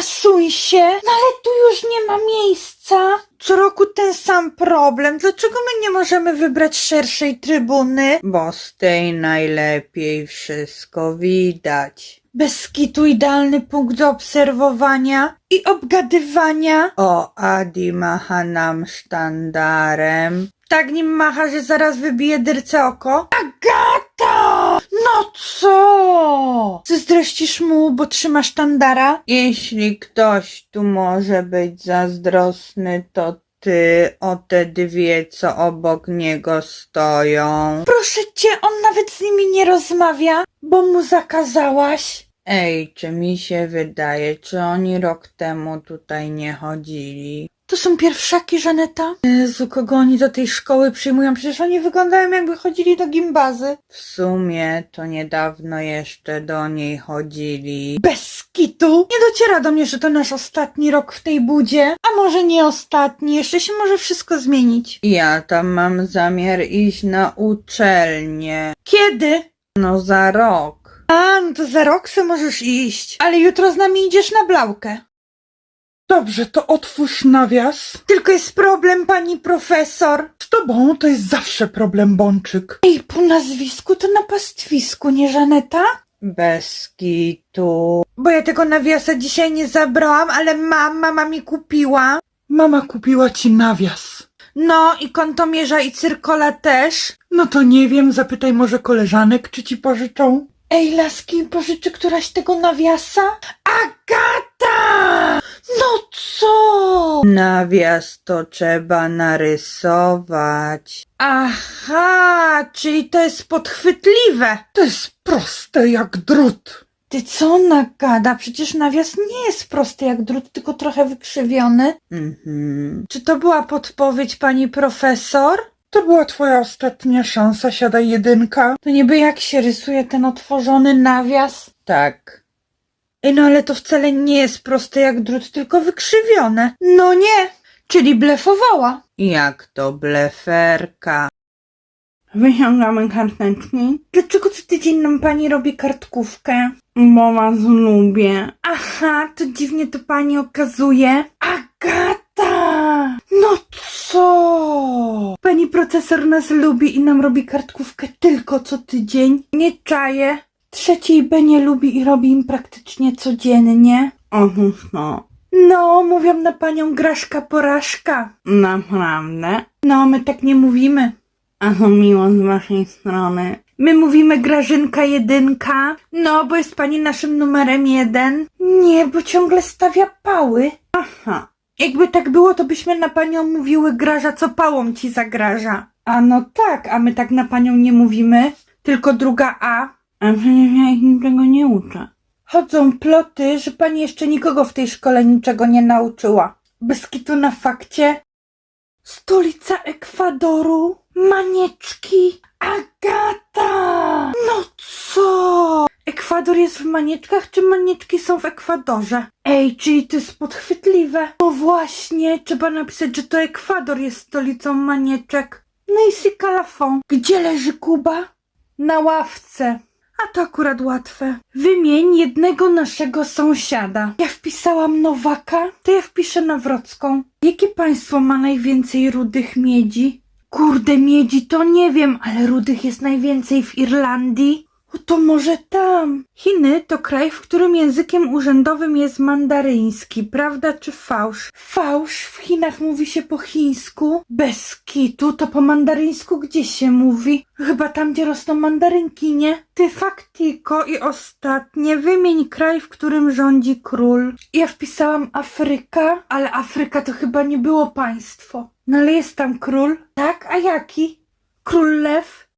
Suń się! No ale tu już nie ma miejsca. Co roku ten sam problem. Dlaczego my nie możemy wybrać szerszej trybuny? Bo z tej najlepiej wszystko widać. Bez kitu idealny punkt do obserwowania i obgadywania. O, Adi macha nam sztandarem. Tak nim macha, że zaraz wybije dyrce oko. Zazdrościsz mu, bo trzyma sztandara? Jeśli ktoś tu może być zazdrosny, to ty o te dwie, co obok niego stoją. Proszę cię, on nawet z nimi nie rozmawia, bo mu zakazałaś. Ej, czy mi się wydaje, czy oni rok temu tutaj nie chodzili? To są pierwszaki, Żaneta? Jezu, kogo oni do tej szkoły przyjmują? Przecież oni wyglądają jakby chodzili do gimbazy. W sumie to niedawno jeszcze do niej chodzili. Bez kitu! Nie dociera do mnie, że to nasz ostatni rok w tej budzie. A może nie ostatni, jeszcze się może wszystko zmienić. Ja tam mam zamiar iść na uczelnię. Kiedy? No za rok. A, no to za rok se możesz iść. Ale jutro z nami idziesz na blaukę. Dobrze, to otwórz nawias. Tylko jest problem, pani profesor. Z tobą to jest zawsze problem, Bączyk. Ej, po nazwisku to na pastwisku, nie Żaneta? Bez kitu. Bo ja tego nawiasa dzisiaj nie zabrałam, ale mam, mama mi kupiła. Mama kupiła ci nawias. No i kątomierza i cyrkola też. No to nie wiem, zapytaj może koleżanek, czy ci pożyczą. Ej, laski, pożyczy któraś tego nawiasa? Agata! No co? Nawias to trzeba narysować. Aha, czyli to jest podchwytliwe. To jest proste jak drut. Ty co ona gada? Przecież nawias nie jest prosty jak drut, tylko trochę wykrzywiony. Mhm. Czy to była podpowiedź pani profesor? To była twoja ostatnia szansa, siadaj jedynka. To niby jak się rysuje ten otworzony nawias? Tak. Ej, no ale to wcale nie jest proste jak drut, tylko wykrzywione. No nie, czyli blefowała. Jak to bleferka. Wyciągamy karteczki, Dlaczego co tydzień nam pani robi kartkówkę? bo was lubię. Aha, to dziwnie to pani okazuje. Agata! No co? Pani procesor nas lubi i nam robi kartkówkę tylko co tydzień. Nie czaję. Trzeciej B nie lubi i robi im praktycznie codziennie. Otóż to, No, mówią na panią Graszka Porażka. naprawdę. No, my tak nie mówimy. A to miło z waszej strony. My mówimy Grażynka jedynka. No, bo jest pani naszym numerem jeden. Nie, bo ciągle stawia pały. Aha, Jakby tak było, to byśmy na panią mówiły Graża, co pałą ci zagraża. A no tak, a my tak na panią nie mówimy, tylko druga A. a przecież ja ich niczego nie uczę. Chodzą ploty, że pani jeszcze nikogo w tej szkole niczego nie nauczyła. Bez na fakcie. Stolica Ekwadoru, manieczki, Agata! No co? Ekwador jest w manieczkach, czy manieczki są w Ekwadorze? Ej, czyli to jest podchwytliwe. No właśnie, trzeba napisać, że to Ekwador jest stolicą manieczek. No i si. Gdzie leży Kuba? Na ławce. A to akurat łatwe. Wymień jednego naszego sąsiada. Ja wpisałam Nowaka, to ja wpiszę Nawrocką. Jakie państwo ma najwięcej rudych miedzi? Kurde, miedzi to nie wiem, ale rudych jest najwięcej w Irlandii. To może tam. Chiny to kraj, w którym językiem urzędowym jest mandaryński, prawda czy fałsz? Fałsz, w Chinach mówi się po chińsku. Bez kitu, to po mandaryńsku gdzie się mówi? Chyba tam, gdzie rosną mandarynki, nie? Ty faktiko i ostatnie, wymień kraj, w którym rządzi król. Ja wpisałam Afryka, ale Afryka to chyba nie było państwo. No ale jest tam król. Tak, a jaki? Król lew?